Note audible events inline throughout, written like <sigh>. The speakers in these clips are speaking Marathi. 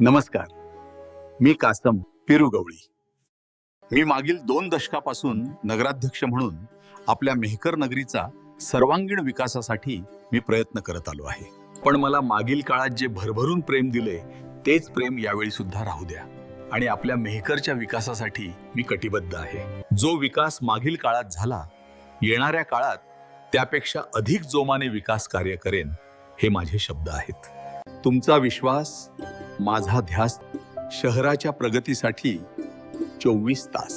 नमस्कार. मी कासम पिरुगवळी. मी मागील दोन दशकापासून नगराध्यक्ष म्हणून आपल्या मेहकर नगरीचा सर्वांगीण विकासासाठी मी प्रयत्न करत आलो आहे. पण मला मागील काळात जे भरभरून प्रेम दिले तेच प्रेम यावेळी सुद्धा राहू द्या. आणि आपल्या मेहकरच्या विकासासाठी मी कटिबद्ध आहे. जो विकास मागील काळात झाला येणाऱ्या काळात त्यापेक्षा अधिक जोमाने विकास कार्य करेन हे माझे शब्द आहेत. तुमचा विश्वास माझा ध्यास शहराच्या प्रगतीसाठी चोवीस तास.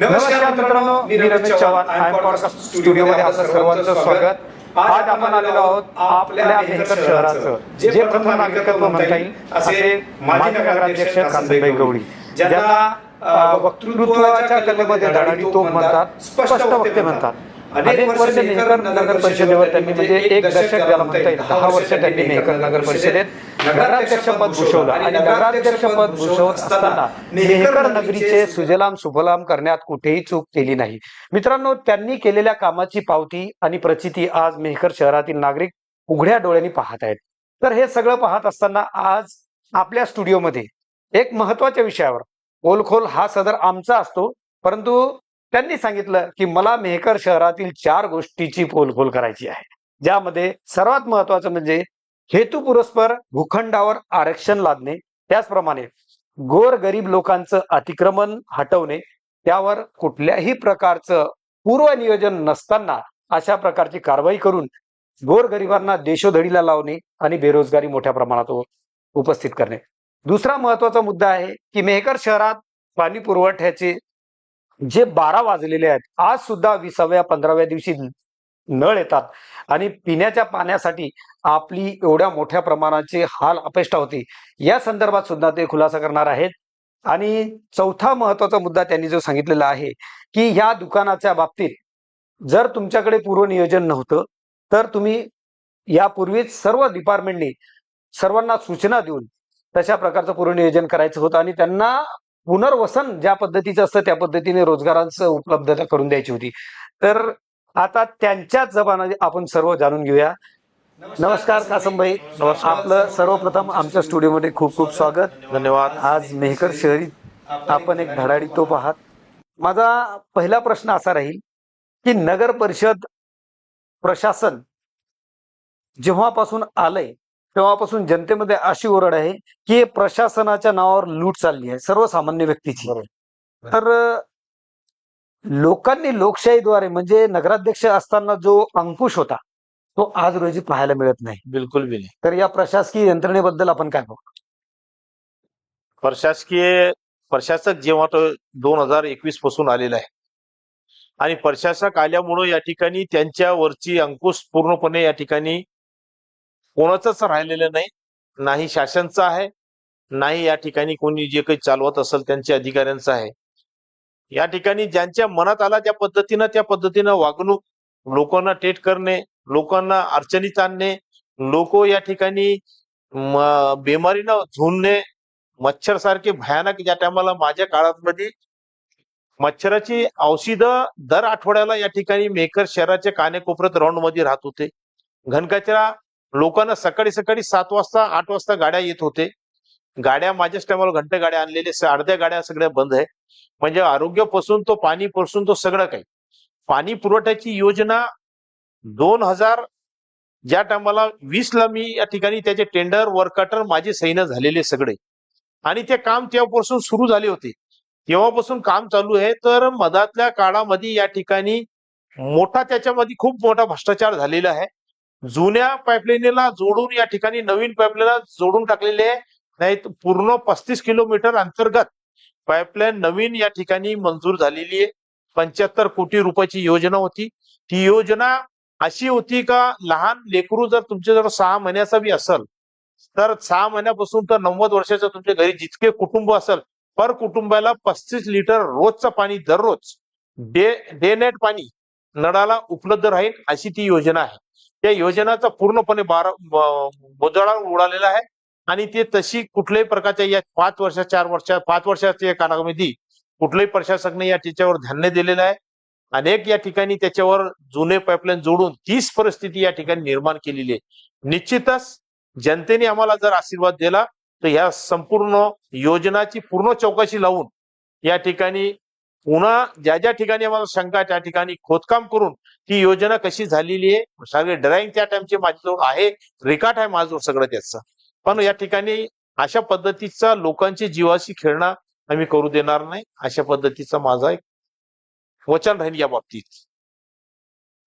नमस्कार मित्रांनो मी रमेश चव्हाण. पॉडकास्ट स्टुडिओमध्ये आपलं सर्वांचं स्वागत. आज आपण आलेलो आहोत आपल्या मेहकर शहराचं. जे प्रथम नागरिकत्व म्हणता येईल असे माजी नगराध्यक्ष कांताबाई गवळी. ज्यांना वक्तृत्वाच्या कलेमध्ये धडाडी तो म्हणतात स्पष्ट वक्ते म्हणतात. अनेक वर्ष मेहकर नगर परिषदेवर त्यांनी म्हणजे एक दशक ज्याला म्हणता येईल दहा वर्ष त्यांनी मेहकर नगर परिषदेत नगराध्यक्ष पद भूषवलं आणि नगराध्यक्ष पद भूषवत असताना मेहकर नगरीचे सुजलाम सुफलाम करण्यात कुठेही चूक केली नाही. मित्रांनो त्यांनी केलेल्या कामाची पावती आणि प्रचिती आज मेहकर शहरातील नागरिक उघड्या डोळ्यांनी पाहत आहेत. तर हे सगळं पाहत असताना आज आपल्या स्टुडिओमध्ये एक महत्त्वाच्या विषयावर ओलखोल हा सदर आमचा असतो परंतु त्यांनी सांगितलं की मला मेहकर शहरातील चार गोष्टीची पोलखोल करायची आहे. ज्यामध्ये सर्वात महत्वाचं म्हणजे हेतू पुरस्पर भूखंडावर आरक्षण लादणे त्याचप्रमाणे गोर गरीब लोकांचं अतिक्रमण हटवणे त्यावर कुठल्याही प्रकारचं पूर्वनियोजन नसताना अशा प्रकारची कारवाई करून गोरगरिबांना देशोधडीला लावणे आणि बेरोजगारी मोठ्या प्रमाणात उपस्थित करणे. दुसरा महत्त्वाचा मुद्दा आहे की मेहकर शहरात पाणी पुरवठ्याचे जे बारा वाजलेले आहेत आज सुद्धा विसाव्या पंधराव्या दिवशी नळ येतात. आणि पिण्याच्या पाण्यासाठी आपली एवढ्या मोठ्या प्रमाणाचे हाल अपेष्टा होती. या संदर्भात सुद्धा ते खुलासा करणार आहेत. आणि चौथा महत्त्वाचा मुद्दा त्यांनी जो सांगितलेला आहे की ह्या दुकानाच्या बाबतीत जर तुमच्याकडे पूर्वनियोजन नव्हतं तर तुम्ही यापूर्वीच सर्व डिपार्टमेंटनी सर्वांना सूचना देऊन तशा प्रकारचं पूर्वनियोजन करायचं होतं. आणि त्यांना पुनर्वसन ज्या पद्धतीचं असतं त्या पद्धतीने रोजगारांचं उपलब्धता करून द्यायची होती. तर आता त्यांच्याच जबानाने आपण सर्व जाणून घेऊया. नमस्कार कासमभाई आपलं सर्वप्रथम आमच्या स्टुडिओमध्ये खूप खूप स्वागत. धन्यवाद. आज मेहकर शहरी आपण एक धडाडी तो पाहात माझा पहिला प्रश्न असा राहील की नगर परिषद प्रशासन जेव्हापासून आलंय तेव्हापासून जनतेमध्ये अशी ओरड आहे की प्रशासनाच्या नावावर लूट चालली आहे सर्वसामान्य व्यक्तीची. तर लोकांनी लोकशाहीद्वारे म्हणजे नगराध्यक्ष असताना जो अंकुश होता तो आज रोजी पाहायला मिळत नाही. बिलकुल बी नाही. तर या प्रशासकीय यंत्रणेबद्दल आपण काय बघू प्रशासकीय प्रशासक जेव्हा तो दोन हजार एकवीसपासून आलेला आहे आणि प्रशासक आल्यामुळं या ठिकाणी त्यांच्यावरची अंकुश पूर्णपणे या ठिकाणी कोणाचंच राहिलेलं नाही नाही शासनचं आहे नाही या ठिकाणी कोणी जे काही चालवत असेल त्यांच्या अधिकाऱ्यांचं आहे. या ठिकाणी ज्यांच्या मनात आला त्या पद्धतीनं त्या पद्धतीनं वागणूक लोकांना टेट करणे लोकांना अडचणीत आणणे लोक या ठिकाणी बेमारीनं झुंजणे मच्छर सारखे भयानक ज्या टायमाला माझ्या काळामध्ये मच्छराची औषधं दर आठवड्याला या ठिकाणी मेकर शहराच्या कानेकोपऱ्यात राऊंडमध्ये राहत होते. घनकचरा लोकांना सकाळी सकाळी सात वाजता आठ वाजता गाड्या येत होते. गाड्या माझ्याच टायमाला घंटे गाड्या आणलेल्या अर्ध्या गाड्या सगळ्या बंद आहे म्हणजे आरोग्यापासून तो पाणी पासून तो सगळं काही. पाणी पुरवठ्याची योजना दोन हजार ज्या टायमाला वीस ला मी या ठिकाणी त्याचे टेंडर वर्कटर माझे सैन्य झालेले सगळे. आणि ते काम तेव्हापासून सुरू झाले होते. तेव्हापासून काम चालू आहे. तर मधातल्या काळामध्ये या ठिकाणी मोठा त्याच्यामध्ये खूप मोठा भ्रष्टाचार झालेला आहे. जुन्या पाईपलाईनला जोडून या ठिकाणी नवीन पाईपलाईनला जोडून टाकलेले आहे. नाही पूर्ण पस्तीस किलोमीटर अंतर्गत पाईपलाईन नवीन या ठिकाणी मंजूर झालेली आहे. पंच्याहत्तर कोटी रुपयाची योजना होती. ती योजना अशी होती का लहान लेकरू जर तुमच्या जर सहा महिन्याचा बी असेल तर सहा महिन्यापासून तर नव्वद वर्षाचं तुमच्या घरी जितके कुटुंब असेल पर कुटुंबाला पस्तीस लिटर रोजचं पाणी दररोज डे डे नेट पाणी नळाला उपलब्ध राहील अशी ती योजना आहे. त्या योजनाचा पूर्णपणे बारा बोजाळा उडालेला आहे. आणि ते तशी कुठल्याही प्रकारच्या या पाच वर्षा चार वर्षा पाच वर्षाच्या कालावधी कुठल्याही प्रशासकने या त्याच्यावर ध्यान दिलेलं आहे. अनेक या ठिकाणी त्याच्यावर जुने पाईपलाईन जोडून तीच परिस्थिती या ठिकाणी निर्माण केलेली आहे. निश्चितच जनतेने आम्हाला जर आशीर्वाद दिला तर ह्या संपूर्ण योजनाची पूर्ण चौकशी लावून या ठिकाणी पुन्हा ज्या ज्या ठिकाणी आम्हाला शंका त्या ठिकाणी खोदकाम करून ती योजना कशी झालेली आहे सगळे ड्रॉइंग त्या टाइमचे माझ्याजवळ आहे रेकॉर्ड आहे माझ्याजवळ सगळं त्याचं. पण या ठिकाणी अशा पद्धतीचा लोकांची जीवाशी खेळणं आम्ही करू देणार नाही अशा पद्धतीचा माझा एक वचन राहील या बाबतीत.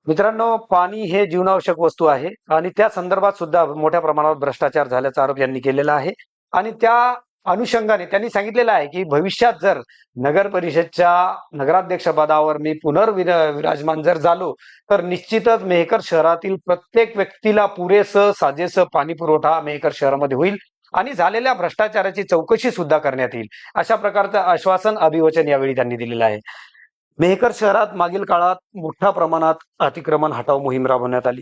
मित्रांनो पाणी हे जीवनावश्यक वस्तू आहे आणि त्या संदर्भात सुद्धा मोठ्या प्रमाणावर भ्रष्टाचार झाल्याचा आरोप यांनी केलेला आहे. आणि त्या अनुषंगाने त्यांनी सांगितलेलं आहे की भविष्यात जर नगर परिषदच्या नगराध्यक्ष पदावर मी पुनर्विर विराजमान जर झालो तर निश्चितच मेहकर शहरातील प्रत्येक व्यक्तीला पुरेसं साजेसं पाणी पुरवठा मेहकर शहरामध्ये होईल आणि झालेल्या भ्रष्टाचाराची चौकशी सुद्धा करण्यात येईल. अशा प्रकारचं आश्वासन अभिवचन यावेळी त्यांनी दिलेलं आहे. मेहकर शहरात मागील काळात मोठ्या प्रमाणात अतिक्रमण हटाव मोहीम राबवण्यात आली.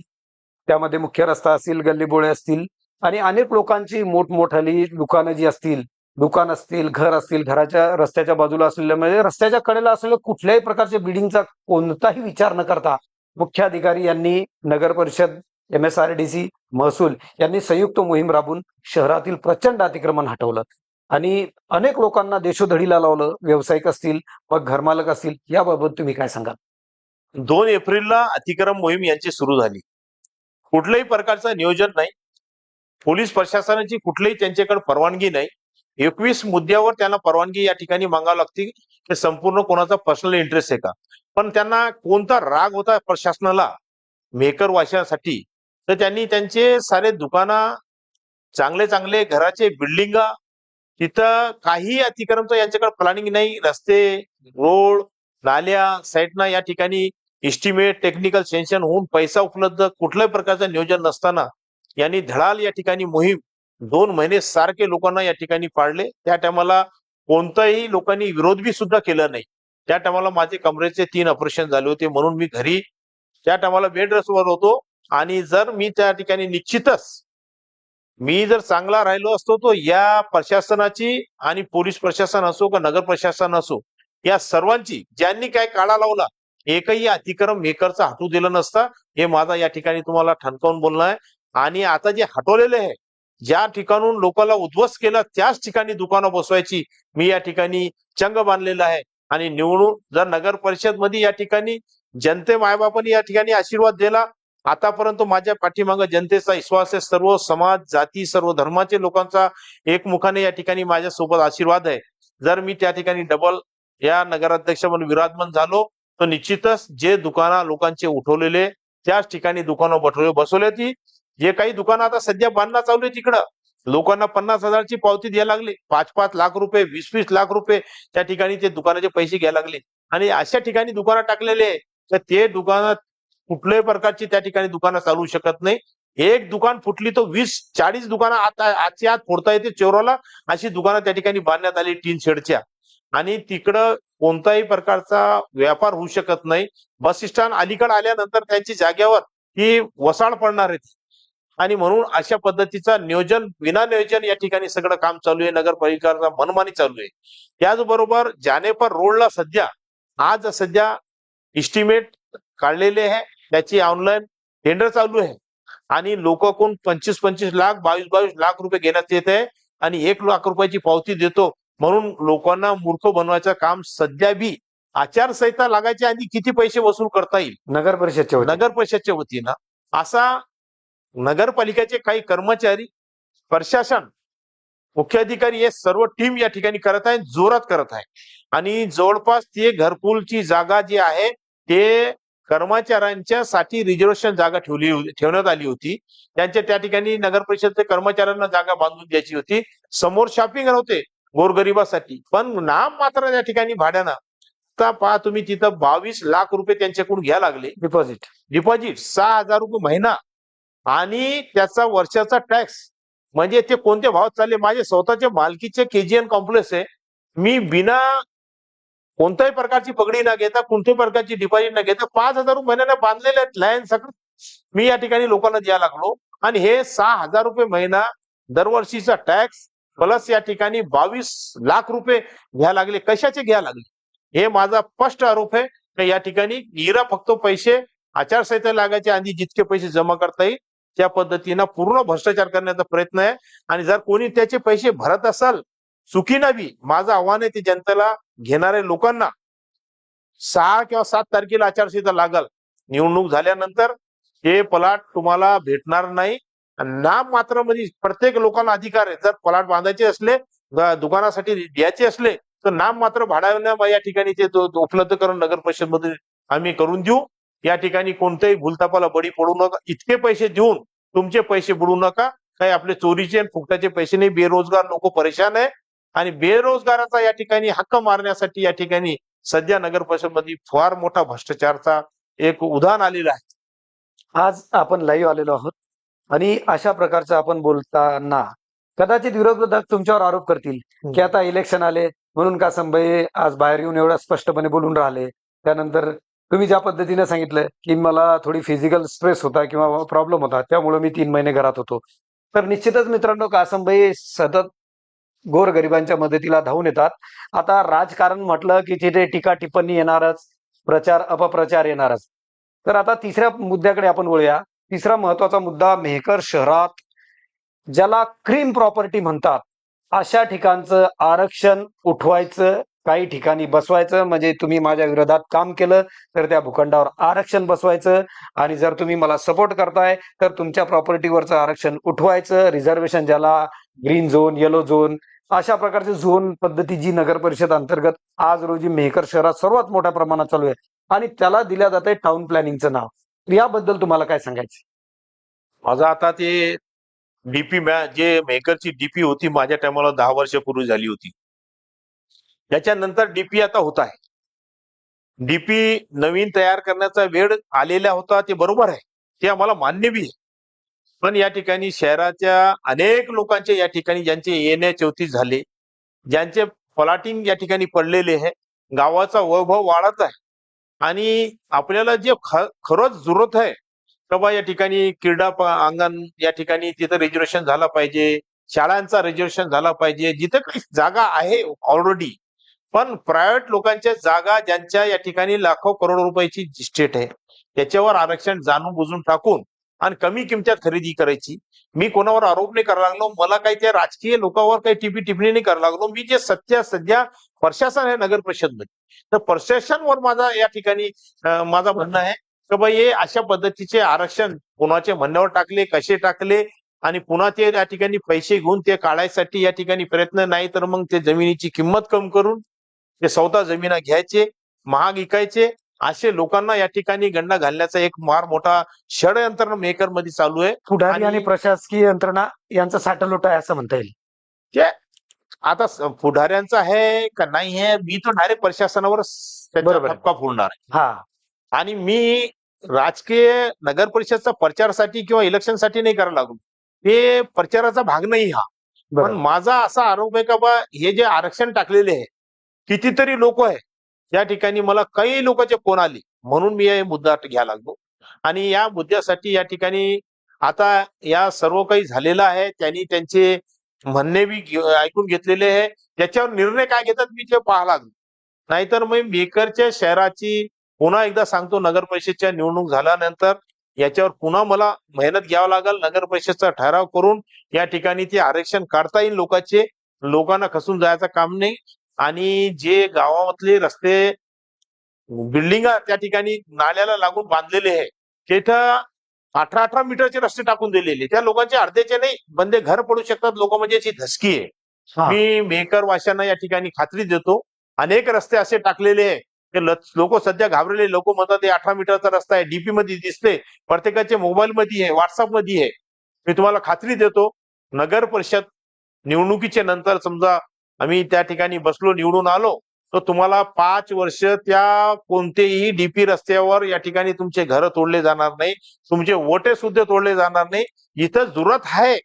त्यामध्ये मुख्य रस्ता असतील गल्लीबोळे असतील आणि अनेक लोकांची मोठमोठाली दुकानं जी असतील दुकान असतील घर असतील घराच्या रस्त्याच्या बाजूला असलेल्या म्हणजे रस्त्याच्या कडेला असलेल्या कुठल्याही प्रकारच्या बिल्डिंगचा कोणताही विचार न करता मुख्याधिकारी यांनी नगर परिषद M S R D C महसूल यांनी संयुक्त मोहीम राबून शहरातील प्रचंड अतिक्रमण हटवलं. आणि अनेक लोकांना देशोधडीला लावलं व्यावसायिक असतील मग घरमालक असतील याबाबत तुम्ही काय सांगाल? दोन एप्रिलला अतिक्रम मोहीम यांची सुरू झाली. कुठल्याही प्रकारचं नियोजन नाही. पोलीस प्रशासनाची कुठलीही त्यांच्याकडे परवानगी नाही. एकवीस मुद्द्यावर त्यांना परवानगी या ठिकाणी मागावं लागते. की संपूर्ण कोणाचा पर्सनल इंटरेस्ट आहे का? पण त्यांना कोणता राग होता प्रशासनाला? मेकर वाचण्यासाठी तर त्यांनी त्यांचे सारे दुकानं चांगले चांगले घराचे बिल्डिंग तिथं काही अतिक्रमचं यांच्याकडे प्लॅनिंग नाही. रस्ते रोड नाल्या साईटना या ठिकाणी इस्टिमेट टेक्निकल सेन्शन होऊन पैसा उपलब्ध कुठल्याही प्रकारचं नियोजन नसताना यांनी धडाल या ठिकाणी मोहीम दोन महिने सारखे लोकांना या ठिकाणी पाडले त्या टायमाला कोणताही लोकांनी विरोध बी सुद्धा केला नाही. त्या टायमाला माझे कमरेचे तीन ऑपरेशन झाले होते म्हणून मी घरी त्या टायमाला बेड रेस्टवर होतो. आणि जर मी त्या ठिकाणी निश्चितच मी जर चांगला राहिलो असतो तो या प्रशासनाची आणि पोलीस प्रशासन असो का नगर प्रशासन असो या सर्वांची ज्यांनी काय काळा लावला एकही अतिक्रम मेकरचा हटू दिलं नसता हे माझा या ठिकाणी तुम्हाला ठणकावून बोलणं आहे. आणि आता जे हटवलेले आहे ज्या ठिकाणून लोकांना उद्ध्वस्त केलं त्याच ठिकाणी दुकानं बसवायची मी या ठिकाणी चंग बांधलेला आहे. आणि निवडून जर नगर परिषदमध्ये या ठिकाणी जनते मायबापांनी या ठिकाणी आशीर्वाद दिला आतापर्यंत माझ्या पाठीमागं जनतेचा विश्वास आहे. सर्व समाज जाती सर्व धर्माचे लोकांचा एकमुखाने या ठिकाणी माझ्यासोबत आशीर्वाद आहे. जर मी त्या ठिकाणी डबल या नगराध्यक्ष म्हणून विराजमान झालो तर निश्चितच जे दुकाना लोकांचे उठवलेले त्याच ठिकाणी दुकानं बठवले बसवले ती जे काही दुकानं आता सध्या बांधणं चालू आहे तिकडं लोकांना पन्नास हजारची पावती द्यायला लागली. पाच पाच लाख रुपये वीस वीस लाख रुपये त्या ठिकाणी ते दुकानाचे पैसे घ्यायला लागले. आणि अशा ठिकाणी दुकानं टाकलेले तर ते दुकानात कुठल्याही प्रकारची त्या ठिकाणी दुकानं चालू शकत नाही. एक दुकान फुटली तर वीस चाळीस दुकानं आता आजच्या आत फोडता येते चोराला अशी दुकानं त्या ठिकाणी बांधण्यात आली टीन शेडच्या. आणि तिकडं कोणताही प्रकारचा व्यापार होऊ शकत नाही. बस स्टँड अलीकडे आल्यानंतर त्यांची जागेवर ही वसाड पडणार आहे. आणि म्हणून अशा पद्धतीचा नियोजन विना नियोजन या ठिकाणी सगळं काम चालू आहे. नगरपालिकाचा मनमानी चालू आहे. त्याचबरोबर जानेपर रोडला सध्या आज सध्या इस्टिमेट काढलेले आहे त्याची ऑनलाईन टेंडर चालू आहे. आणि लोक कोण पंचवीस पंचवीस लाख बावीस बावीस लाख रुपये घेण्यात येत आहे आणि एक लाख रुपयाची पावती देतो. म्हणून लोकांना मूर्ख बनवायचं काम सध्या बी आचारसंहिता लागायच्या आधी किती पैसे वसूल करता येईल? नगर परिषदच्या. नगर परिषदच्या वतीनं. असा नगरपालिकेचे काही कर्मचारी प्रशासन मुख्याधिकारी हे सर्व टीम या ठिकाणी करत आहे जोरात करत आहे आणि जवळपास ते घरकुलची जागा जी आहे ते कर्मचाऱ्यांच्या साठी रिझर्वेशन जागा ठेवली ठेवण्यात आली होती. त्यांच्या त्या ठिकाणी नगर परिषदच्या कर्मचाऱ्यांना जागा बांधून द्यायची होती. समोर शॉपिंग होते गोरगरिबासाठी. पण नाम मात्र त्या ठिकाणी भाड्यानं. आता पहा तुम्ही तिथं बावीस लाख रुपये त्यांच्याकडून घ्या लागले. डिपॉझिट डिपॉझिट सहा हजार रुपये महिना. आणि त्याचा वर्षाचा टॅक्स म्हणजे ते कोणत्या भावात चालले? माझे स्वतःचे मालकीचे केजीएन कॉम्प्लेक्स आहे. मी बिना कोणत्याही प्रकारची पगडी न घेता कोणत्याही प्रकारची डिपॉझिट न घेता पाच हजार रुपये महिन्याने बांधलेले आहेत लाईन सगळं. मी या ठिकाणी लोकांना द्यायला लागलो. आणि हे सहा हजार रुपये महिना दरवर्षीचा टॅक्स प्लस या ठिकाणी बावीस लाख रुपये घ्या लागले. कशाचे घ्या लागले? हे माझा स्पष्ट आरोप आहे. या ठिकाणी इरा फक्त पैसे आचारसंहिता लागायचे आणि जितके पैसे जमा करता येईल त्या पद्धतीनं पूर्ण भ्रष्टाचार करण्याचा प्रयत्न आहे. आणि जर कोणी त्याचे पैसे भरत असाल चुकी बी माझं आव्हान आहे ते जनतेला घेणाऱ्या लोकांना सहा किंवा सात तारखेला आचारसंहिता लागल निवडणूक झाल्यानंतर हे पलाट तुम्हाला भेटणार नाही. नाम मात्र म्हणजे प्रत्येक लोकांना अधिकार आहे. जर पलाट बांधायचे असले दुकानासाठी द्यायचे असले तर नाम मात्र भाड्यानं या ठिकाणी ते उपलब्ध करून नगर परिषदमध्ये आम्ही करून देऊ. या ठिकाणी कोणत्याही भूलतापाला बळी पडू नका. इतके पैसे देऊन तुमचे पैसे बुडू नका. काही आपले चोरीचे आणि फुकटाचे पैसे नाही. बेरोजगार लोक परेशान आहे. आणि बेरोजगाराचा या ठिकाणी हक्क मारण्यासाठी या ठिकाणी सध्या नगर परिषदमध्ये फार मोठा भ्रष्टाचारचा एक उदाहरण आलेलं आहे. आज आपण लाईव्ह आलेलो आहोत. आणि अशा प्रकारचं आपण बोलताना कदाचित विरोधक तुमच्यावर आरोप करतील की आता इलेक्शन आले म्हणून का संभय आज बाहेर येऊन एवढा स्पष्टपणे बोलून राहिले. त्यानंतर तुम्ही ज्या पद्धतीने सांगितलं की मला थोडी फिजिकल स्ट्रेस होता किंवा प्रॉब्लेम होता त्यामुळे मी तीन महिने घरात होतो. तर निश्चितच मित्रांनो कासंबाई सतत गोरगरिबांच्या मदतीला धावून येतात. आता राजकारण म्हटलं की तिथे टीका टिप्पणी येणारच प्रचार अपप्रचार येणारच. तर आता तिसऱ्या मुद्द्याकडे आपण वळूया. तिसरा महत्त्वाचा मुद्दा मेहकर शहरात ज्याला क्रीम प्रॉपर्टी म्हणतात अशा ठिकाणचं आरक्षण उठवायचं काही ठिकाणी बसवायचं म्हणजे तुम्ही माझ्या विरोधात काम केलं तर त्या भूखंडावर आरक्षण बसवायचं. आणि जर तुम्ही मला सपोर्ट करताय तर तुमच्या प्रॉपर्टीवरचं आरक्षण उठवायचं. रिझर्वेशन ज्याला ग्रीन झोन येलो झोन अशा प्रकारची झोन पद्धती जी नगर परिषद अंतर्गत आज रोजी मेहकर शहरात सर्वात मोठ्या प्रमाणात चालू आहे. आणि त्याला दिल्या जाते टाउन प्लॅनिंगचं नाव. याबद्दल तुम्हाला काय सांगायचं? माझा आता ते डीपी जे मेकरची डीपी होती माझ्या टायमाला दहा वर्षापूर्वी झाली होती. त्याच्यानंतर डीपी आता होत आहे. डीपी नवीन तयार करण्याचा वेळ आलेला होता ते बरोबर आहे. ते आम्हाला मान्य बी आहे. पण या ठिकाणी शहराच्या अनेक लोकांचे या ठिकाणी ज्यांचे येण्या चौथी झाले ज्यांचे प्लॉटिंग या ठिकाणी पडलेले आहे गावाचा वैभव वाढत आहे. आणि आपल्याला जे खरंच जरूरत आहे तेव्हा या ठिकाणी क्रीडा प- अंगण या ठिकाणी तिथं रिझर्वेशन झाला पाहिजे शाळांचा रिझर्वेशन झाला पाहिजे जिथे काही जागा आहे ऑलरेडी पण प्रायव्हेट लोकांच्या जागा ज्यांच्या या ठिकाणी लाखो करोड रुपयाची स्टेट आहे त्याच्यावर आरक्षण जाणून बुजून टाकून आणि कमी किमतीत खरेदी करायची. मी कोणावर आरोप नाही करायला लागलो मला काही त्या राजकीय लोकांवर काही टिपी टिप्पणी नाही करायला लागलो. मी जे सध्या सध्या प्रशासन आहे नगर परिषदमध्ये तर प्रशासनवर माझा या ठिकाणी माझा म्हणणं आहे की बाई हे अशा पद्धतीचे आरक्षण कोणाचे म्हणण्यावर टाकले कसे टाकले आणि पुन्हा ते या ठिकाणी पैसे घेऊन ते काढायसाठी या ठिकाणी प्रयत्न नाही तर मग ते जमिनीची किंमत कम करून ते स्वतः जमिना घ्यायचे महाग विकायचे असे लोकांना या ठिकाणी गंडा घालण्याचा एक फार मोठा षडयंत्र मेकरमध्ये चालू आहे. पुढारी आणि प्रशासकीय यंत्रणा यांचा साठलोट आहे असं म्हणता येईल. आता स- पुढाऱ्यांचा आहे का नाही आहे मी तो डायरेक्ट प्रशासनावर. धक्का फोडणार आहे. हा. आणि मी राजकीय नगर परिषदचा प्रचारासाठी किंवा इलेक्शनसाठी नाही करायला लागलो. ते प्रचाराचा भाग नाही हा. पण माझा असा आरोप आहे का बा हे जे आरक्षण टाकलेले आहे कितीतरी लोक आहे. या ठिकाणी मला काही लोकांचे फोन आले. म्हणून मी हे मुद्दा घ्यायला लागलो. आणि या मुद्द्यासाठी या ठिकाणी आता या सर्व काही झालेलं आहे. त्यांनी त्यांचे म्हणणे बी ऐकून घेतलेले आहे. त्याच्यावर निर्णय काय घेतात मी ते पाहायला लागलो. नाहीतर मग मेकरच्या शहराची पुन्हा एकदा सांगतो नगर परिषदच्या निवडणूक झाल्यानंतर याच्यावर पुन्हा मला मेहनत घ्यावं लागेल. नगर परिषदचा ठराव करून या ठिकाणी ते आरक्षण काढता येईल. लोकांचे लोकांना खसून जायचं काम नाही. आणि जे गावामधले रस्ते बिल्डिंग त्या ठिकाणी नाल्याला लागून बांधलेले आहे तिथं अठरा अठरा मीटरचे रस्ते टाकून दिलेले त्या लोकांचे अर्ध्याचे नाही बंदे घर पडू शकतात. लोक म्हणजे याची धसकी आहे. हा. मी मेकर वाशांना या ठिकाणी खात्री देतो. अनेक रस्ते असे टाकलेले आहे. लोक सध्या घाबरलेले लोक म्हणतात ते अठरा मीटरचा रस्ता आहे. डीपी मध्ये दिसते. प्रत्येकाच्या मोबाईल मध्ये आहे व्हॉट्सअपमध्ये आहे. मी तुम्हाला खात्री देतो नगर परिषद निवडणुकीच्या नंतर समजा आम्ही त्या ठिकाणी बसलो निवडून आलो. तर तुम्हाला पाच वर्ष त्या कोणतेही डीपी रस्त्यावर या ठिकाणी तुमचे घर तोडले जाणार नाही. तुमचे वोटे सुद्धा तोडले जाणार नाही. इथं जुरत आहे.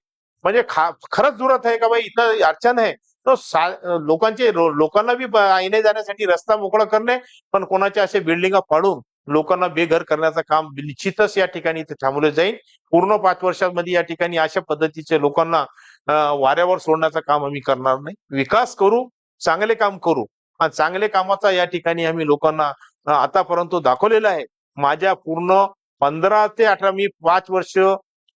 म्हणजे खरंच जुरत आहे का बाई? इथं अडचण आहे. तर लोकांचे लोकांना बी येणे जाण्यासाठी रस्ता मोकळा करणे पण कोणाच्या असे बिल्डिंगा पाडून लोकांना बेघर करण्याचं काम निश्चितच या ठिकाणी इथे थांबवलं जाईल. पूर्ण पाच वर्षांमध्ये या ठिकाणी अशा पद्धतीचे लोकांना वाऱ्यावर सोडण्याचं काम आम्ही करणार नाही. विकास करू चांगले काम करू. आणि चांगले कामाचा या ठिकाणी आम्ही लोकांना आतापर्यंत दाखवलेला आहे. माझ्या पूर्ण पंधरा ते अठरा मी पाच वर्ष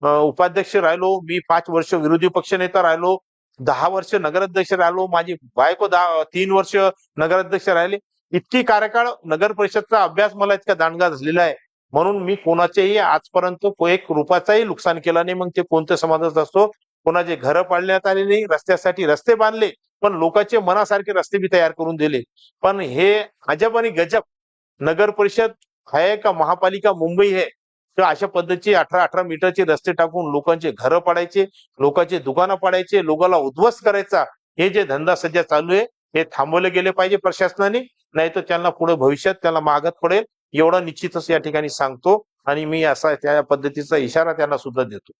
उपाध्यक्ष राहिलो. मी पाच वर्ष विरोधी पक्षनेता राहिलो. दहा वर्ष नगराध्यक्ष राहिलो. माझी बायको दहा तीन वर्ष नगराध्यक्ष राहिले. इतकी कार्यकाळ नगर परिषदचा अभ्यास मला इतका दांडगा झालेला आहे. म्हणून मी कोणाचेही आजपर्यंत एक रुपयाचाही नुकसान केला नाही. मग ते कोणत्या समाजात असतो कोणाचे घरं पाडण्यात आले नाही रस्त्यासाठी रस्ते बांधले पण लोकांचे मनासारखे रस्ते बी तयार करून दिले. पण हे अजब आणि गजब नगर परिषद आहे का महापालिका मुंबई आहे. अशा पद्धतीचे अठरा अठरा मीटरचे रस्ते टाकून लोकांचे घरं पाडायचे लोकांचे दुकानं पाडायचे लोकांना उद्ध्वस्त करायचा हे जे धंदा सध्या चालू आहे हे थांबवले गेले पाहिजे प्रशासनाने नाही तर त्यांना पुढे भविष्यात त्यांना मागत पडेल एवढं निश्चितच या ठिकाणी सांगतो आणि मी असा त्या पद्धतीचा इशारा त्यांना सुद्धा देतो.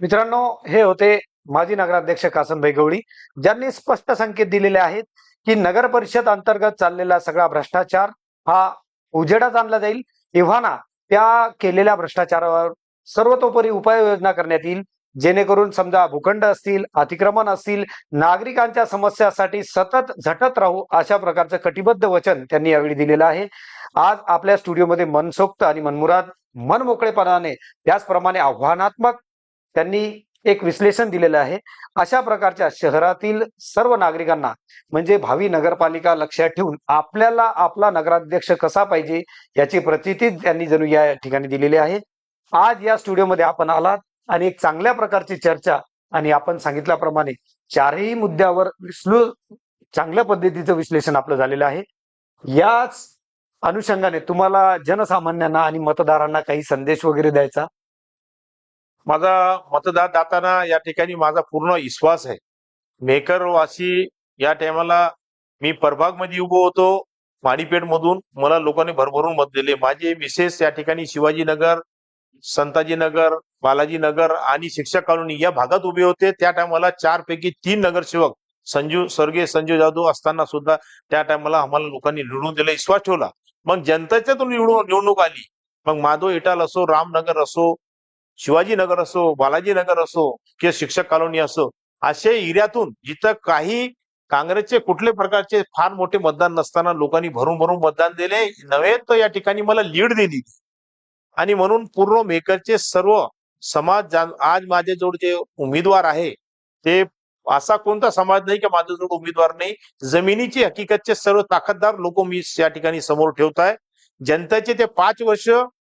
मित्रांनो हे होते माजी नगराध्यक्ष कासनभाई गवळी. ज्यांनी स्पष्ट संकेत दिलेले आहेत की नगर परिषद अंतर्गत चाललेला सगळा भ्रष्टाचार हा उजेडात आणला जाईल. एव्हाना त्या केलेल्या भ्रष्टाचारावर सर्वतोपरी उपाययोजना करण्यात येईल. जेणेकरून समजा भूखंड असतील अतिक्रमण असतील नागरिकांच्या समस्यासाठी सतत झटत राहू अशा प्रकारचं कटिबद्ध वचन त्यांनी यावेळी दिलेलं आहे. आज आपल्या स्टुडिओमध्ये मनसोक्त आणि मनमुराद मनमोकळेपणाने त्याचप्रमाणे आव्हानात्मक त्यांनी एक विश्लेषण दिलेलं आहे. अशा प्रकारच्या शहरातील सर्व नागरिकांना म्हणजे भावी नगरपालिका लक्षात ठेवून आपल्याला आपला नगराध्यक्ष कसा पाहिजे याची प्रचिती त्यांनी जणू या ठिकाणी दिलेली आहे. आज या स्टुडिओमध्ये आपण आलात आणि एक चांगल्या प्रकारची चर्चा आणि आपण सांगितल्याप्रमाणे चारही मुद्द्यावर विश्लू चांगल्या पद्धतीचं विश्लेषण आपलं झालेलं आहे. याच अनुषंगाने तुम्हाला जनसामान्यांना आणि मतदारांना काही संदेश वगैरे द्यायचा? माझा मतदार दाताना या ठिकाणी माझा पूर्ण विश्वास आहे. मेकरवासी या टायमाला मी परभागमध्ये उभो होतो. माडीपेठ मधून मला लोकांनी भरभरून मत दिले. माझे विशेष या ठिकाणी शिवाजीनगर संताजीनगर बालाजीनगर आणि शिक्षक कॉलनी या भागात उभे होते. त्या टायमाला चार पैकी तीन नगरसेवक संजू स्वर्गीय संजू जाधव असताना सुद्धा त्या टायमाला आम्हाला लोकांनी निवडून दिला विश्वास ठेवला. मग जनतेच्यातून निवडून निवडणूक आली. मग माधव इटाल असो रामनगर असो शिवाजीनगर असो बालाजीनगर असो किंवा शिक्षक कॉलनी असो असे एरियातून जिथं काही काँग्रेसचे कुठले प्रकारचे फार मोठे मतदान नसताना लोकांनी भरून भरून मतदान दिले नव्हे तर या ठिकाणी मला लीड दिली. आणि म्हणून पूर्ण मेकरचे सर्व समाज आज माझ्याजवळ जे उमेदवार आहे ते असा कोणता समाज नाही की माझ्याजवळ उमेदवार नाही जमिनीची हकीकतचे सर्व ताकददार लोक मी या ठिकाणी समोर ठेवत आहे जनतेचे ते पाच वर्ष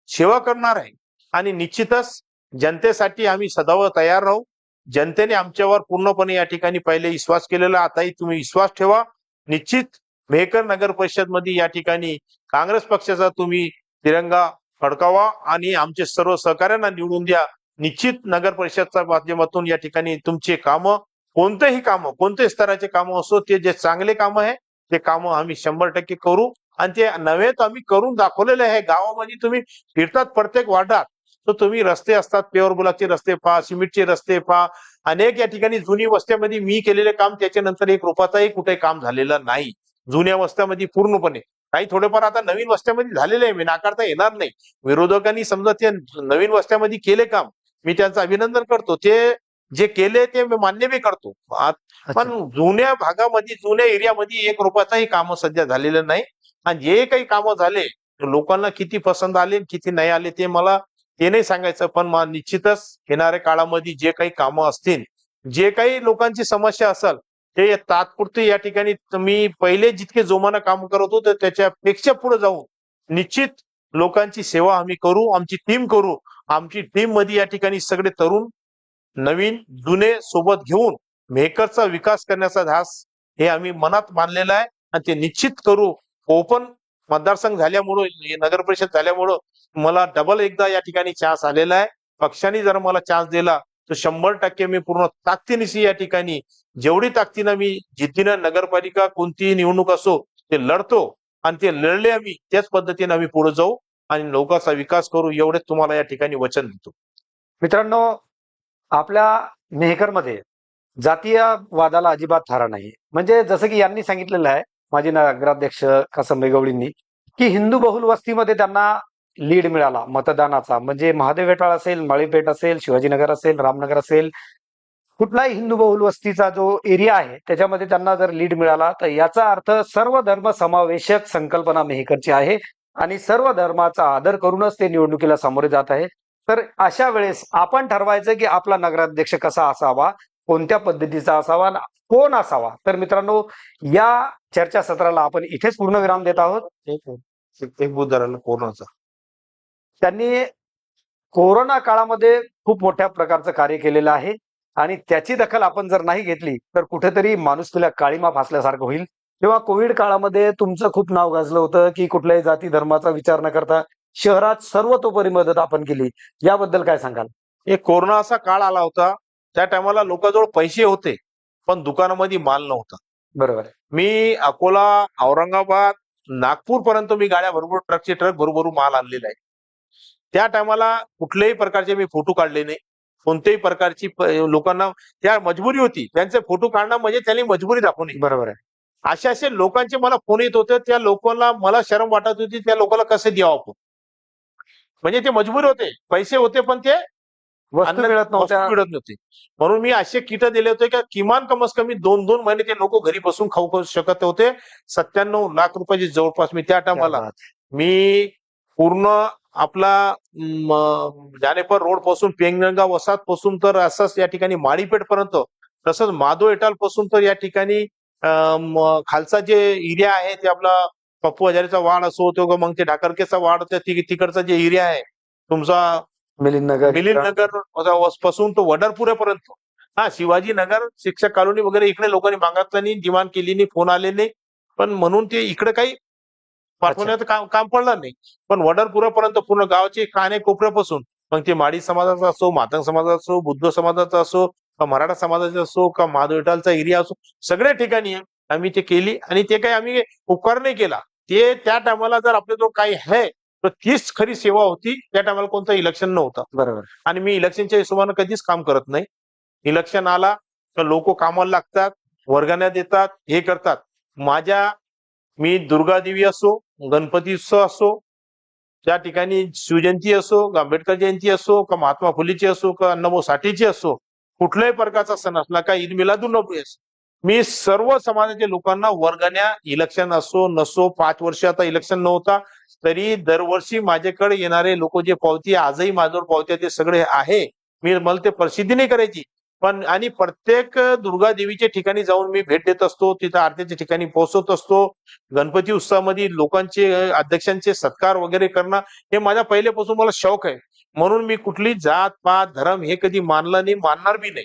सेवा करणार आहे. आणि निश्चितच जनतेसाठी आम्ही सदैव तयार राहू. जनतेने आमच्यावर पूर्णपणे या ठिकाणी पहिले विश्वास केलेला आताही तुम्ही विश्वास ठेवा. निश्चित मेहकर नगर परिषदमध्ये या ठिकाणी काँग्रेस पक्षाचा तुम्ही तिरंगा फडकावा आणि आमचे सर्व सहकार्यांना निवडून द्या. निश्चित नगर परिषदच्या माध्यमातून या ठिकाणी तुमचे कामं कोणतेही कामं कोणत्याही स्तराचे कामं असो ते जे चांगले कामं आहे ते कामं आम्ही शंभर टक्के करू. आणि ते नव्हे तर आम्ही करून दाखवलेले आहे. गावामध्ये तुम्ही फिरतात प्रत्येक वार्डात. तर तुम्ही रस्ते असतात पेवर ब्लॉकचे रस्ते पहा सिमेंटचे रस्ते पहा. अनेक या ठिकाणी जुनी वस्त्यामध्ये मी केलेले काम त्याच्यानंतर एक रुपयाचाही कुठे काम झालेलं नाही. जुन्या वस्त्यामध्ये पूर्णपणे. काही थोडेफार आता नवीन वस्त्यामध्ये झालेले आहे मी नाकारता येणार नाही. विरोधकांनी समजा ते नवीन वस्त्यामध्ये केले काम मी त्यांचं अभिनंदन करतो. ते जे केले ते मी मान्य बी करतो. पण जुन्या भागामध्ये जुन्या एरियामध्ये एक रुपयाचाही काम सध्या झालेलं नाही. आणि जे काही कामं झाले लोकांना किती पसंत आले किती नाही आले ते मला ते नाही सांगायचं पण मा- निश्चितच येणाऱ्या काळामध्ये जे काही कामं असतील जे काही लोकांची समस्या असेल ते तात्पुरते या ठिकाणी मी पहिले जितके जोमानं काम करत होतो त्याच्यापेक्षा पुढे जाऊन निश्चित लोकांची सेवा आम्ही करू आमची टीम करू. आमची टीममध्ये या ठिकाणी सगळे तरुण नवीन जुने सोबत घेऊन मेकरचा विकास करण्याचा ध्यास हे आम्ही मनात मानलेला आहे. आणि ते निश्चित करू. ओपन मतदारसंघ झाल्यामुळं नगर परिषद झाल्यामुळं मला डबल एकदा या ठिकाणी चान्स आलेला आहे. पक्षाने जर मला चान्स दिला तर शंभर टक्के मी पूर्ण ताकदीनिशी या ठिकाणी जेवढी ताकदीनं मी जिद्दीनं नगरपालिका कोणतीही निवडणूक असो ते लढतो आणि ते लढले आम्ही त्याच पद्धतीने आम्ही पुढे जाऊ आणि लोकांचा विकास करू एवढेच तुम्हाला या ठिकाणी वचन देतो. मित्रांनो आपल्या मेहकरमध्ये जातीय वादाला अजिबात थारा नाही. म्हणजे जसं की यांनी सांगितलेलं आहे माजी नगराध्यक्ष कासंबे गवळींनी की हिंदू बहुल वस्तीमध्ये त्यांना लीड मिळाला मतदानाचा. म्हणजे महादेव वेटाळ असेल माळीपेठ असेल शिवाजीनगर असेल रामनगर असेल कुठलाही हिंदू बहुल वस्तीचा जो एरिया आहे त्याच्यामध्ये त्यांना जर लीड मिळाला तर याचा अर्थ सर्व धर्म समावेशक संकल्पना मेहकरची आहे आणि सर्व धर्माचा आदर करूनच ते निवडणुकीला सामोरे जात आहे. तर अशा वेळेस आपण ठरवायचं की आपला नगराध्यक्ष कसा असावा कोणत्या पद्धतीचा असावा कोण असावा? तर मित्रांनो या चर्चासत्राला आपण इथेच पूर्णविराम देत आहोत. एक एक कोरोनाचा. त्यांनी कोरोना काळामध्ये खूप मोठ्या प्रकारचं कार्य केलेलं आहे. आणि त्याची दखल आपण जर नाही घेतली तर कुठेतरी माणूस तुला काळीमा फासल्यासारखं होईल. किंवा कोविड काळामध्ये तुमचं खूप नाव गाजलं होतं की कुठल्याही जाती धर्माचा विचार न करता शहरात सर्वतोपरी मदत आपण केली. याबद्दल काय सांगाल? एक कोरोना असा काळ आला होता त्या टायमाला लोकांजवळ पैसे होते पण दुकानामध्ये माल नव्हता. बरोबर. मी अकोला औरंगाबाद नागपूर पर्यंत मी गाड्या भरपूर ट्रकचे ट्रक भरभरून माल आणलेला आहे त्या टायमाला कुठल्याही प्रकारचे मी फोटो काढले नाही. कोणत्याही प्रकारची लोकांना त्या मजबुरी होती. त्यांचे फोटो काढणं म्हणजे त्यांनी मजबुरी दाखवली बरोबर आहे. असे असे लोकांचे मला फोन येत होते. त्या लोकांना मला शरम वाटत होती. त्या लोकांना कसं द्यावं आपण? म्हणजे ते मजबूर होते. पैसे होते पण ते मिळत नव्हते. म्हणून मी असे किट दिले होते की किमान कमस कमी दोन दोन महिने ते लोक घरी बसून खाऊ खाऊ शकत होते. सत्त्याण्णव लाख रुपयाची जवळपास मी त्या टायमाला मी पूर्ण आपला जानेपर रोडपासून पेंगणगा वसाहत पासून तर असंच या ठिकाणी माळीपेठ पर्यंत तसंच माधव एटाल पासून तर या ठिकाणी खालचा जे एरिया आहे ते आपला पप्पू हजारेचा वाड असो तो मग ते ढाकरकेचा ति- तिकडचा जे एरिया आहे तुमचा मिलिंद नगर मिलिंद नगरपासून तो वडरपुऱ्यापर्यंत हा शिवाजी नगर शिक्षक कॉलनी वगैरे इकडे लोकांनी मागितलं नाही डिमांड केली नाही फोन आले नाही पण म्हणून ते इकडे काही पाठवण्याचं काम काम पडलं नाही. पण वडरपुरापर्यंत पूर्ण गावाचे काने कोपऱ्यापासून मग ते माडी समाजाचा असो मातंग समाजाचा असो बुद्ध समाजाचा असो का मराठा समाजाचा असो का महादेवटालचा एरिया असो सगळ्या ठिकाणी आम्ही ते केली आणि ते काही आम्ही उपकार नाही केला. ते त्या टायमाला जर आपल्याजवळ काही आहे तर तीच खरी सेवा होती. त्या टायमाला कोणतं इलेक्शन नव्हतं. बरोबर. आणि मी इलेक्शनच्या हिशोबानं कधीच काम करत नाही. इलेक्शन आला तर लोक कामाला लागतात वर्गाने देतात हे करतात. माझ्या मी दुर्गादेवी असो गणपती उत्सव असो त्या ठिकाणी शिवजयंती असो का आंबेडकर जयंती असो का महात्मा फुलेची असो का अण्णाभाऊ साठेची असो कुठल्याही प्रकारचा सण असला का ईद मिलादुन नको असो. मी सर्व समाजाच्या लोकांना वर्गण्या इलेक्शन असो नसो पाच वर्ष आता इलेक्शन नव्हता तरी दरवर्षी माझ्याकडे येणारे लोक जे पावती आजही माझ्यावर पावती आहे ते सगळे आहे. मी मला ते प्रसिद्धी नाही करायची. पण आणि प्रत्येक दुर्गा देवीच्या ठिकाणी जाऊन मी भेट देत असतो तिथं आरतीच्या ठिकाणी पोहोचत असतो. गणपती उत्सवामध्ये लोकांचे अध्यक्षांचे सत्कार वगैरे करणं हे माझ्या पहिल्यापासून मला शौक आहे. म्हणून मी कुठली जात पात धर्म हे कधी मानलं नाही मानणार बी नाही.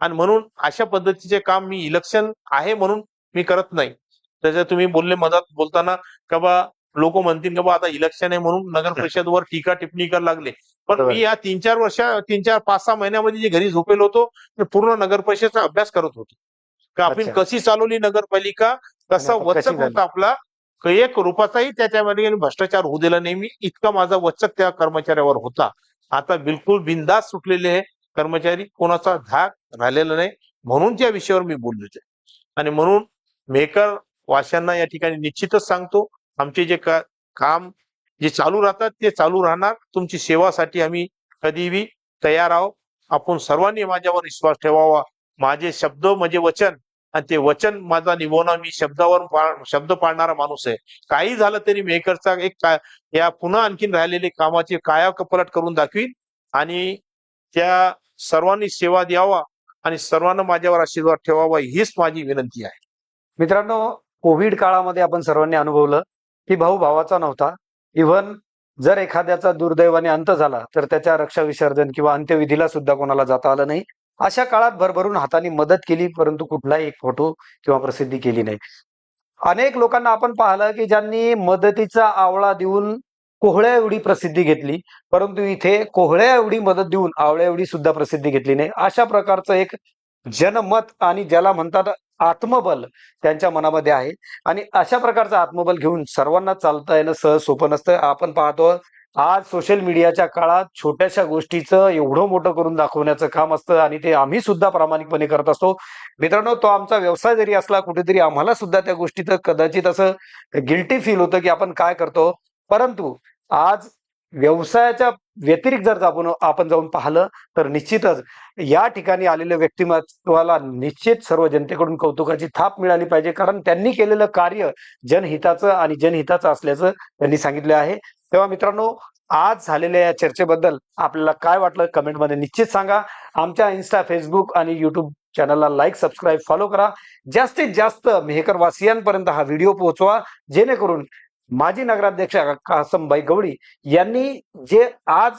आणि म्हणून अशा पद्धतीचे काम मी इलेक्शन आहे म्हणून मी करत नाही. त्याच्या तुम्ही बोलले मधात बोलताना का बा लोक म्हणतील का बा आता इलेक्शन आहे म्हणून नगर <laughs> परिषदवर टीका टिप्पणी करायला लागले. पण. मी या तीन चार वर्ष तीन चार पाच सहा महिन्यामध्ये जे घरी झोपेल होतो ते पूर्ण नगर परिषदचा अभ्यास करत होतो का आपण. कशी चालवली नगरपालिका कसा वचक? होता आपला एक रुपयाचाही त्याच्यामध्ये भ्रष्टाचार होऊ दिला नाही मी इतका माझा वचक त्या कर्मचाऱ्यावर होता आता बिलकुल बिंदास सुटलेले आहे कर्मचारी कोणाचा धाक राहिलेला नाही म्हणून त्या विषयावर मी बोललो होते आणि म्हणून मेकर वाशांना या ठिकाणी निश्चितच सांगतो आमचे जे का- काम जे चालू राहतात ते चालू राहणार. तुमची सेवासाठी आम्ही कधीही तयार आहोत. आपण सर्वांनी माझ्यावर विश्वास ठेवावा. माझे शब्द म्हणजे वचन आणि ते वचन माझा निभवणं मी शब्दावर पा- शब्द पाळणारा माणूस आहे. काही झालं तरी मेकरचा एक का- या पुन्हा आणखीन राहिलेले कामाची काया पलट करून दाखवीन आणि त्या सर्वांनी सेवा द्यावा आणि सर्वांना माझ्यावर आशीर्वाद ठेवावा हीच माझी विनंती आहे. मित्रांनो कोविड काळामध्ये आपण सर्वांनी अनुभवलं की भाऊ भावाचा नव्हता. इव्हन जर एखाद्याचा दुर्दैवाने अंत झाला तर त्याच्या रक्षा विसर्जन किंवा अंत्यविधीला सुद्धा कोणाला जाता आलं नाही. अशा काळात भरभरून हाताने मदत केली परंतु कुठलाही एक फोटो किंवा प्रसिद्धी केली नाही. अनेक लोकांना आपण पाहिलं की ज्यांनी मदतीचा आवळा देऊन कोहळ्या एवढी प्रसिद्धी घेतली परंतु इथे कोहळ्या एवढी मदत देऊन आवळ्या एवढी सुद्धा प्रसिद्धी घेतली नाही. अशा प्रकारचं एक जनमत आणि ज्याला म्हणतात आत्मबल त्यांच्या मनामध्ये आहे. आणि अशा प्रकारचं आत्मबल घेऊन सर्वांना चालता येणं सहज सोपं नसतं. आपण पाहतो आज सोशल मीडियाच्या काळात छोट्याशा गोष्टीचं एवढं मोठं करून दाखवण्याचं काम असतं आणि ते आम्ही सुद्धा प्रामाणिकपणे करत असतो. मित्रांनो तो आमचा व्यवसाय जरी असला कुठेतरी आम्हाला सुद्धा त्या गोष्टीचं कदाचित असं गिल्टी फील होतं की आपण काय करतो. परंतु आज व्यवसायाच्या व्यतिरिक्त जर आपण आपण जाऊन पाहिलं तर निश्चितच या ठिकाणी आलेल्या व्यक्तिमत्वाला निश्चित सर्व जनतेकडून कौतुकाची थाप मिळाली पाहिजे. कारण त्यांनी केलेलं कार्य जनहिताचं आणि जनहिताचं असल्याचं त्यांनी सांगितलं आहे. तेव्हा मित्रांनो आज झालेल्या या चर्चेबद्दल आपल्याला काय वाटलं कमेंटमध्ये निश्चित सांगा. आमच्या इन्स्टा फेसबुक आणि युट्यूब चॅनलला लाईक सबस्क्राईब फॉलो करा. जास्तीत जास्त मेहकर वासियांपर्यंत हा व्हिडिओ पोहोचवा. जेणेकरून माजी नगराध्यक्ष कासमबाई गवळी यांनी जे आज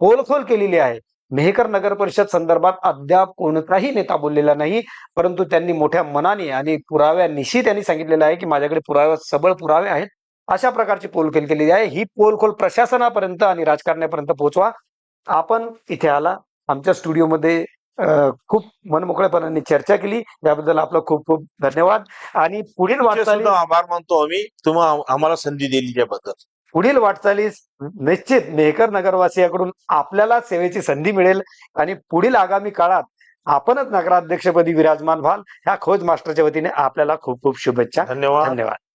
पोलखोल केलेली आहे मेहकर नगर परिषद संदर्भात अद्याप कोणताही नेता बोललेला नाही परंतु त्यांनी मोठ्या मनाने आणि पुराव्यानिशी त्यांनी सांगितलेलं आहे की माझ्याकडे पुराव्या सबळ पुरावे आहेत अशा प्रकारची पोलखोल केलेली आहे. ही पोलखोल प्रशासनापर्यंत आणि राजकारण्यापर्यंत पोहोचवा. आपण इथे आला. आमच्या स्टुडिओमध्ये खूप मनमोकळेपणाने चर्चा केली. याबद्दल आपलं खूप खूप धन्यवाद. आणि पुढील वाटचाली आभार मानतो आम्ही. तुम्ही आम- आम्हाला संधी दिली त्याबद्दल पुढील वाटचालीस निश्चित मेहकर नगरवासियाकडून आपल्याला सेवेची संधी मिळेल. आणि पुढील आगामी काळात आपणच नगराध्यक्षपदी विराजमान व्हाल. ह्या खोज मास्टरच्या वतीने आपल्याला खूप खूप शुभेच्छा. धन्यवाद. धन्यवाद.